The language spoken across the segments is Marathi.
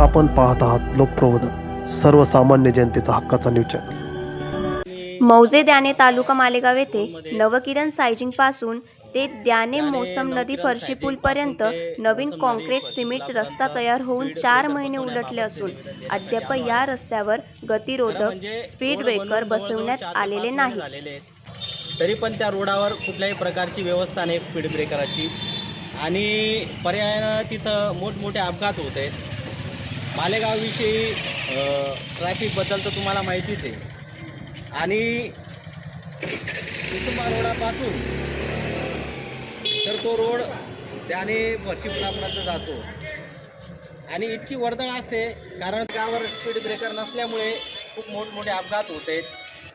आपण पाहत आहात लोकप्रबोधन सर्वसामान्य जनतेचा हक्काचा न्यूज चॅनल मौजे द्याने तालुका मालेगाव येथे नवकिरण सायजिंगपासून ते द्याने मोसम नदी फरशी पूल पर्यंत नवीन कॉन्क्रीट सिमेंट रस्ता तयार होऊन चार महिने उलटले असून अद्याप या रस्त्यावर गतिरोधक स्पीड ब्रेकर बसवण्यात आलेले नाही. तरी पण त्या रोडावर कुठल्याही प्रकारची व्यवस्था नाही स्पीड ब्रेकरची. आणि पर्यायानं तिथं मोठमोठे अपघात होत आहेत. मालेगावविषयी ट्रॅफिकबद्दल तर तुम्हाला माहितीच आहे. आणि कुटुंबा रोडापासून तर तो रोड त्याने फरशीपुलापर्यंत जातो. आणि इतकी वर्दळ असते कारण त्यावर स्पीड ब्रेकर नसल्यामुळे खूप मोठमोठे अपघात होत आहेत.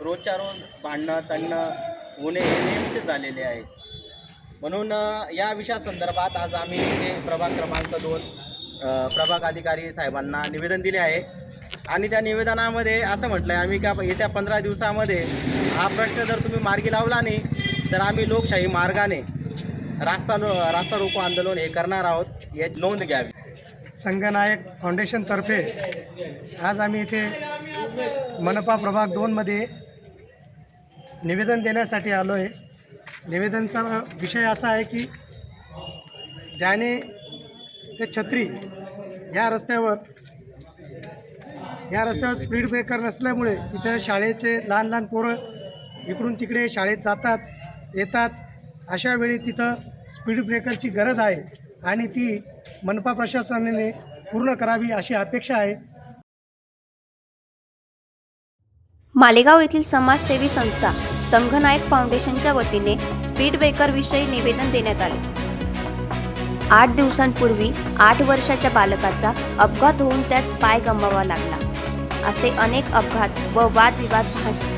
रोजच्या रोज भांडणं तणणं होणे हे नेहमीचे झालेले आहेत. म्हणून या विषयासंदर्भात आज आम्ही इथे प्रभाग क्रमांक दोन प्रभाग अधिकारी साहेबांना निवेदन दिले आहे. आणि त्या निवेदनामध्ये असं म्हटलं आहे आम्ही का येत्या पंधरा दिवसामध्ये हा प्रश्न जर तुम्ही मार्गी लावला नाही तर आम्ही लोकशाही मार्गाने रास्ता लो रास्ता रोको आंदोलन हे करणार आहोत याची नोंद घ्यावी. संघनायक फाउंडेशनतर्फे आज आम्ही इथे मनपा प्रभाग दोनमध्ये निवेदन देण्यासाठी आलो आहे निवेदनचा विषय असा आहे की त्याने ते छत्री ह्या रस्त्यावर ह्या रस्त्यावर स्पीड ब्रेकर नसल्यामुळे तिथे शाळेचे लहान लहान पोरं इकडून तिकडे शाळेत जातात येतात. अशा वेळी तिथं स्पीड ब्रेकरची गरज आहे आणि ती मनपा प्रशासनाने पूर्ण करावी अशी अपेक्षा आहे. मालेगाव येथील समाजसेवी संस्था संघनायक फाउंडेशनच्या वतीने स्पीड ब्रेकर विषयी निवेदन देण्यात आले. आठ दिवसांपूर्वी आठ वर्षाच्या बालकाचा अपघात होऊन त्यास पाय गमवावा लागला. असे अनेक अपघात व वादविवाद भां-